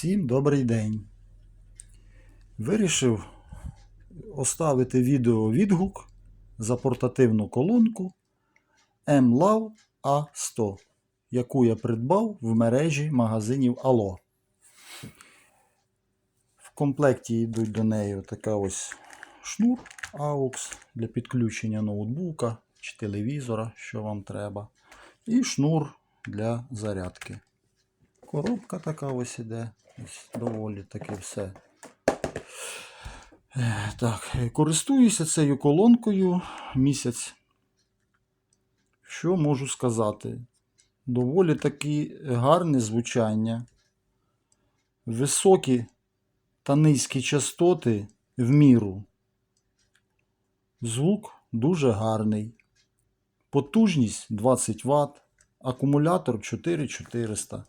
Всім добрий день. Вирішив оставити відео відгук за портативну колонку MLAV A100, яку я придбав в мережі магазинів Allo. В комплекті йдуть до неї така ось шнур AUX для підключення ноутбука чи телевізора, що вам треба. І шнур для зарядки. Коробка така ось іде. Ось доволі таки все. Е, Так, користуюся цією колонкою місяць. Що можу сказати? Доволі таки гарне звучання. Високі та низькі частоти в міру. Звук дуже гарний. Потужність 20 Вт, акумулятор 4400.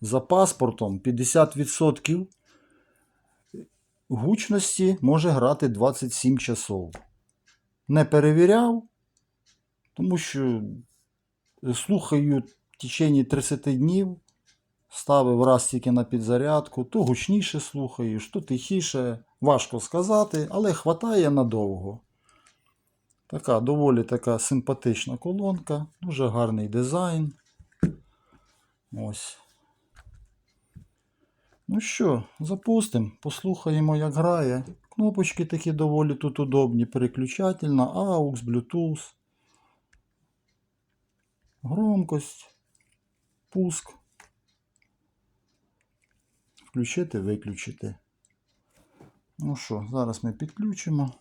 За паспортом 50% гучності може грати 27 часов. Не перевіряв, тому що слухаю в течение 30 днів, ставив раз тільки на підзарядку, то гучніше слухаєш, то тихіше, важко сказати, але хватає надовго. Така доволі така симпатична колонка, дуже гарний дизайн. Ось. Ну що, запустимо, послухаємо, як грає. Кнопочки такі доволі тут удобні. Переключательна, AUX, Bluetooth. Громкость, пуск. Включити, виключити. Ну що, зараз ми підключимо.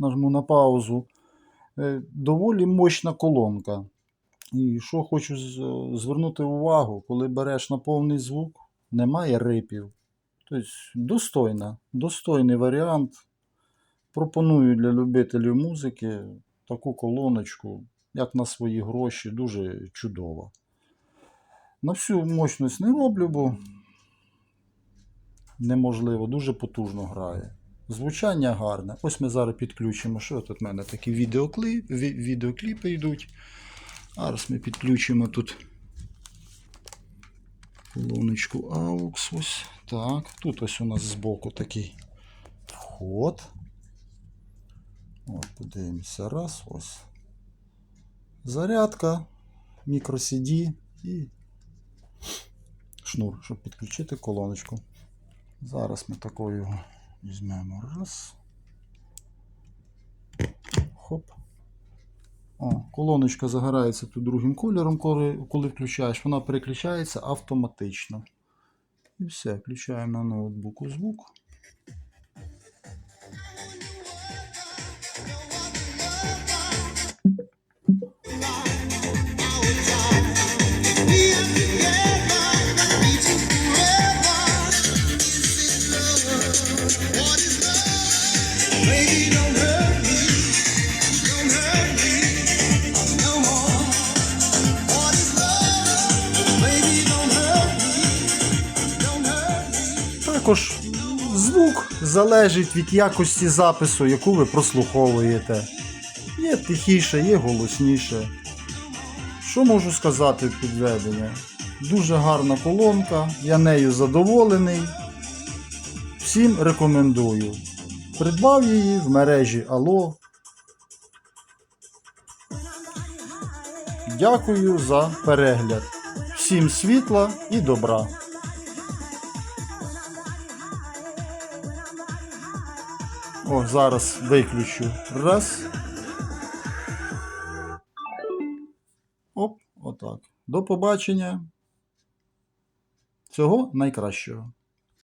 Нажму на паузу. Е, Доволі мощна колонка. І що хочу звернути увагу, коли береш на повний звук, немає рипів. Тобто достойна, достойний варіант. Пропоную для любителів музики таку колоночку, як на свої гроші, дуже чудова. На всю мощність не роблю, бо неможливо, дуже потужно грає. Звучання гарне. Ось ми зараз підключимо. Що тут в мене такі відеокліп, ві- відеокліпи йдуть. Зараз ми підключимо тут колоночку AUX. Ось так. Тут ось у нас збоку такий вход. От, подивимося. Раз, ось. Зарядка, мікро-CD і шнур, щоб підключити колоночку. Зараз ми такою його візьмемо. Раз. Хоп. О, колоночка загорається тут другим кольором, коли, коли включаєш, вона переключається автоматично. І все, включаємо на ноутбуку звук. Також звук залежить від якості запису, яку ви прослуховуєте. Є тихіше, є голосніше. Що можу сказати підведення? Дуже гарна колонка, я нею задоволений. Всім рекомендую. Придбав її в мережі Allo. Дякую за перегляд. Всім світла і добра. О, зараз виключу. Раз. Оп, отак. До побачення. Цього найкращого.